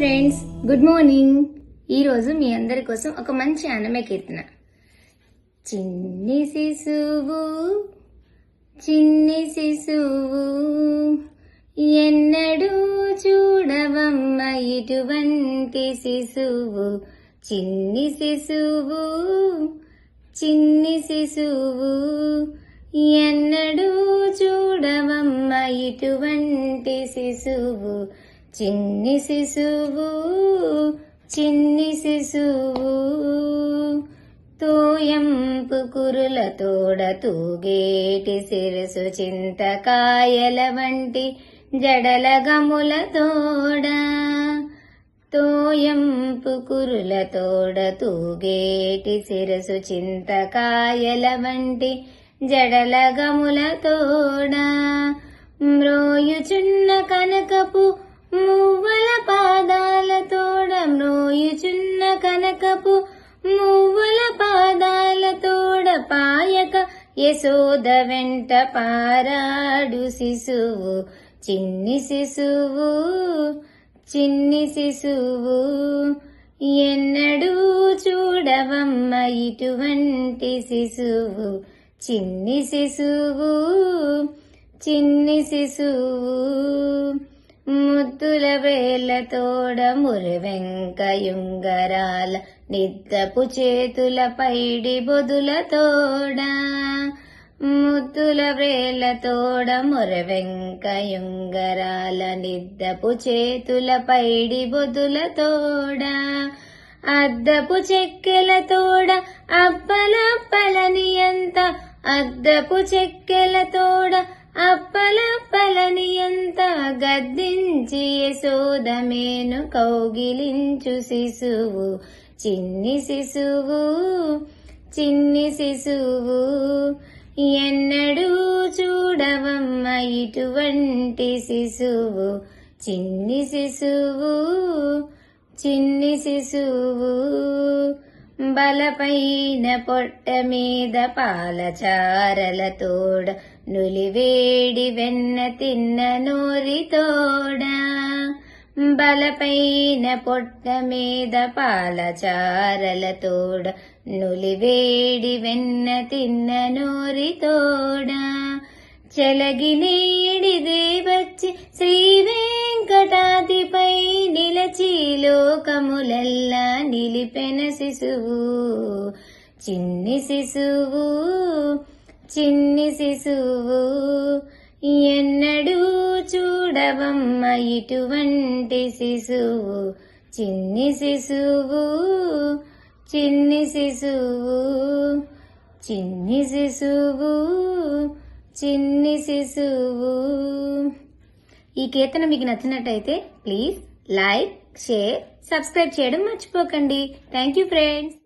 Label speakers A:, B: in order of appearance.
A: Friends good morning ఈరోజు మీ అందరి కోసం ఒక మంచి అనమే కీర్తన. చిన్ని శిశువు చిన్ని శిశువు ఎన్నడూ చూడవమ్మ ఇటువంటి శిశువు. చిన్ని శిశువు చిన్ని శిశువు ఎన్నడూ చూడవమ్మ ఇటువంటి శిశువు. చిన్ని శిశువు చిన్ని శిశువు. తోయంపు కురుల తోడ తూగేటి శిరసు చింతకాయల వంటి జడల గముల తోడ. తోయంపు కురుల తోడ తూగేటి శిరసు చింతకాయల వంటి జడల గముల తోడ. మ్రోయుచున్న కనక యశోద వెంట పారాడు శిశువు చిన్ని శిశువు చిన్ని శిశువు. ఎన్నడూ చూడవమ్మ ఇటువంటి శిశువు చిన్ని శిశువు చిన్ని శిశువు. ముద్దుల వేల తోడ మురివెంకయుంగరాల నిద్దపు చేతుల పైడి బొదుల కుల వేల తోడ మురవెంకయుంగరాల నిద్దపు చేతుల పైడి బొదుల తోడ. అద్దపు చెక్కెల తోడ అప్పలప్పలని ఎంత? అద్దపు చెక్కెల తోడ అప్పలప్పలని ఎంత? గద్దించి యశోదమేను కౌగిలించు శిశువు. చిన్ని శిశువు చిన్ని శిశువు. ఎన్నడూ చూడవమ్మ ఇటువంటి శిశువు. చిన్ని శిశువు చిన్ని శిశువు. బలపైన పొట్ట మీద పాలచారల తోడ నులివేడి వెన్న తిన్న నోరి తోడా. బలపైన పొట్ట మీద పాలచారల తోడ నులివేడి వెన్న తిన్న నోరి తోడ. చెలగినేడిదే దేవచ్చి శ్రీ వెంకటాదిపై నిలచి లోకములెల్లా నిలిపెన శిశువు. చిన్ని శిశువు చిన్ని శిశువు ఎన్నడూ మాధవమ్మ ఇటువంటి శిశువు చిన్ని శిశువు చిన్ని శిశువు చిన్ని శిశువు చిన్ని శిశువు. ఈ కీర్తన మీకు నచ్చినట్టయితే ప్లీజ్ లైక్ షేర్ సబ్స్క్రైబ్ చేయడం మర్చిపోకండి. Thank you friends.